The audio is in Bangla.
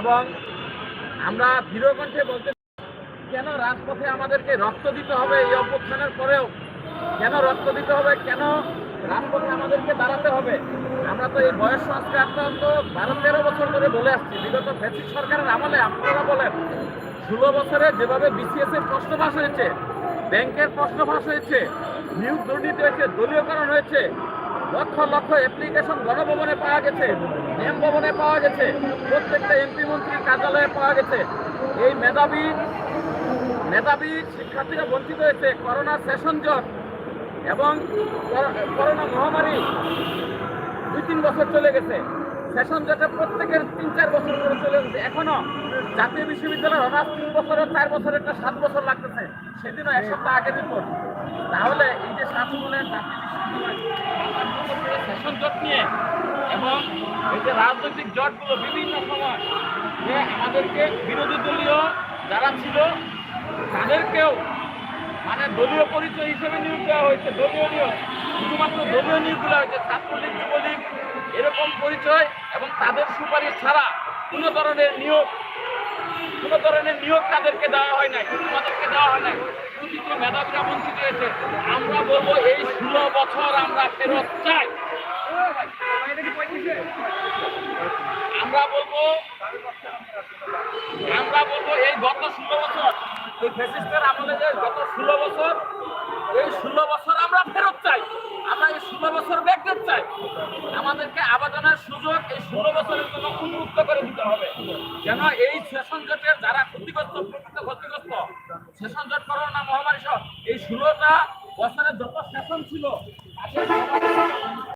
এবং আমরা দৃঢ়কণ্ঠে বলতে কেন রাজপথে আমাদেরকে রক্ত দিতে হবে এই অভ্যুত্থানের পরেও? কেন রক্ত দিতে হবে? কেন রাজপথে আমাদেরকে দাঁড়াতে হবে? আমরা তো এই বয়স সংস্কার তো বারো তেরো বছর ধরে বলে আসছি। বিগত ফ্যাসিস্ট সরকারের আমলে আপনারা বলেন, ষোলো বছরে যেভাবে বিসিএস এর প্রশ্ন ফাঁস হয়েছে, ব্যাংকের প্রশ্ন ফাঁস হয়েছে, নিয়োগ দুর্নীতি হয়েছে, দলীয়করণ হয়েছে লক্ষ লক্ষ অ্যাপ্লিকেশন গণভবনে পাওয়া গেছে এম ভবনে পাওয়া গেছে, প্রত্যেকটা এমপি মন্ত্রীর কার্যালয়ে পাওয়া গেছে। এই মেধাবী মেধাবী শিক্ষার্থীরা বঞ্চিত হয়েছে করোনা সেশন জট এবং কর- করোনা মহামারী দুই তিন বছর চলে গেছে। সেশন জটে প্রত্যেকের তিন চার বছর করে চলে গেছে। এখনও জাতীয় বিশ্ববিদ্যালয়ের অনার্স তিন বছর চার বছরের একটা সাত বছর লাগতেছে। সেদিনও এক সপ্তাহ আগের রিপোর্ট তাহলে এই যে সাত বছরের জাতীয় বিশ্ববিদ্যালয় সেশন জট নিয়ে এবং এই যে রাজনৈতিক জটগুলো বিভিন্ন সময় যে আমাদেরকে বিরোধী দলীয় যারা ছিল, তাদেরকেও মানে দলীয় পরিচয় হিসেবে নিয়োগ দেওয়া হয়েছে। দলীয় নিয়োগ, শুধুমাত্র দলীয় নিয়োগ নিয়োগগুলো হয়েছে, ছাত্রলীগ, যুবলীগ, এরকম পরিচয় এবং তাদের সুপারিশ ছাড়া কোনো ধরনের নিয়োগ, কোনো ধরনের নিয়োগ তাদেরকে দেওয়া হয় নাই আমাদেরকে দেওয়া হয় নাই। মেধাবীরা বঞ্চিত হয়েছে। আমরা বলব, এই ষোলো বছর আমরা ফেরত চাই। আমরা বলব আমরা বলব এই গত ষোলো বছর, এই ফেসিস্টের আমাদের যে গত ষোলো বছর, এই ষোলো বছর আমরা ফেরত চাই। আমরা এই ষোলো বছর ব্যাক চাই। আমাদেরকে আবেদনের সুযোগ এই ষোলো বছরের জন্য উন্মুক্ত করে দিতে হবে। যেন এই সেশন জটের যারা ক্ষতিগ্রস্ত, প্রকৃত ক্ষতিগ্রস্ত, সেশন জট করোনা মহামারী সহ, এই ষোলোটা বছরের যত সেশন ছিল